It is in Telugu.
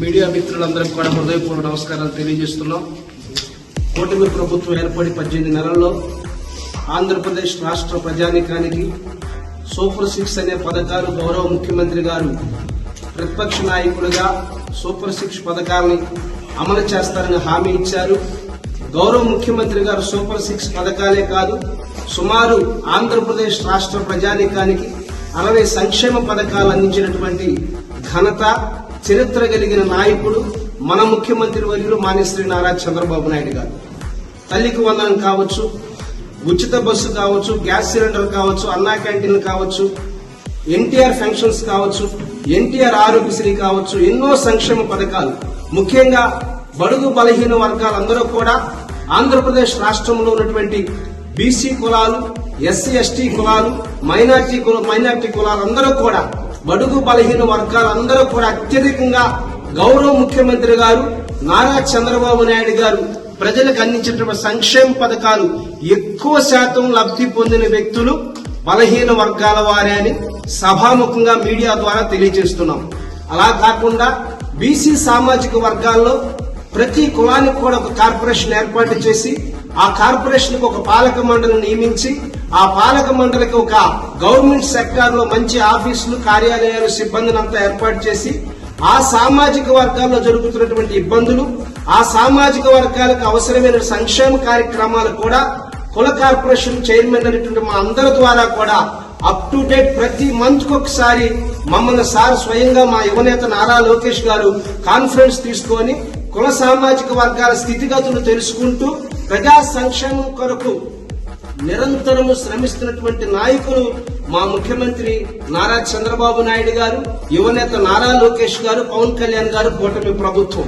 మీడియా మిత్రులందరికీ కూడా హృదయపూర్వక నమస్కారాలు తెలియజేస్తున్నాం. కూటమి ప్రభుత్వం ఏర్పడి పద్దెనిమిది నెలల్లో ఆంధ్రప్రదేశ్ రాష్ట్ర ప్రజానికానికి సూపర్ సిక్స్ అనే పథకాలు గౌరవ ముఖ్యమంత్రి గారు ప్రతిపక్ష నాయకులుగా సూపర్ సిక్స్ పథకాలని అమలు చేస్తారని హామీ ఇచ్చారు. గౌరవ ముఖ్యమంత్రి గారు సూపర్ సిక్స్ పథకాలే కాదు సుమారు ఆంధ్రప్రదేశ్ రాష్ట్ర ప్రజానికానికి అరవై సంక్షేమ పథకాలు అందించినటువంటి ఘనత చరిత్ర కలిగిన నాయకుడు మన ముఖ్యమంత్రి వర్యులు మానేశ్వరి నారా చంద్రబాబు నాయుడు గారు. తల్లికి వందనం కావచ్చు ఉచిత బస్సు కావచ్చు గ్యాస్ సిలిండర్ కావచ్చు అన్నా క్యాంటీన్ కావచ్చు ఎన్టీఆర్ ఫంక్షన్స్ కావచ్చు ఎన్టీఆర్ ఆరోగ్యశ్రీ కావచ్చు ఎన్నో సంక్షేమ పథకాలు. ముఖ్యంగా బడుగు బలహీన వర్గాలందరూ కూడా ఆంధ్రప్రదేశ్ రాష్ట్రంలో ఉన్నటువంటి బీసీ కులాలు ఎస్సీ ఎస్టీ కులాలు మైనార్టీ కుల మైనార్టీ కులాలందరూ కూడా బడుగు బలహీన వర్గాలందరూ కూడా అత్యధికంగా గౌరవ ముఖ్యమంత్రి గారు నారా చంద్రబాబు నాయుడు గారు ప్రజలకు అందించినటువంటి సంక్షేమ పథకాలు ఎక్కువ శాతం లబ్ధి పొందిన వ్యక్తులు బలహీన వర్గాల వారే అని సభాముఖంగా మీడియా ద్వారా తెలియజేస్తున్నాం. అలా కాకుండా బీసీ సామాజిక వర్గాల్లో ప్రతి కులానికి కూడా ఒక కార్పొరేషన్ ఏర్పాటు చేసి ఆ కార్పొరేషన్కు ఒక పాలక మండలి నియమించి ఆ పాలక మండలికి ఒక గవర్నమెంట్ సెక్టార్లో మంచి ఆఫీసులు కార్యాలయాలు సిబ్బందిని అంతా ఏర్పాటు చేసి ఆ సామాజిక వర్గాల్లో జరుగుతున్నటువంటి ఇబ్బందులు ఆ సామాజిక వర్గాలకు అవసరమైన సంక్షేమ కార్యక్రమాలు కూడా కుల కార్పొరేషన్ చైర్మన్ అనేటువంటి మా అందరి ద్వారా కూడా అప్ టు డేట్ ప్రతి మంత్కు ఒకసారి మమ్మల్ని సార్ స్వయంగా మా యువనేత నారా లోకేష్ గారు కాన్ఫరెన్స్ తీసుకొని కుల సామాజిక వర్గాల స్థితిగతులు తెలుసుకుంటూ ప్రజా సంక్షేమం కొరకు నిరంతరము శ్రమిస్తున్నటువంటి నాయకులు మా ముఖ్యమంత్రి నారా చంద్రబాబు నాయుడు గారు యువనేత నారా లోకేష్ గారు పవన్ కళ్యాణ్ గారు కూటమి ప్రభుత్వం.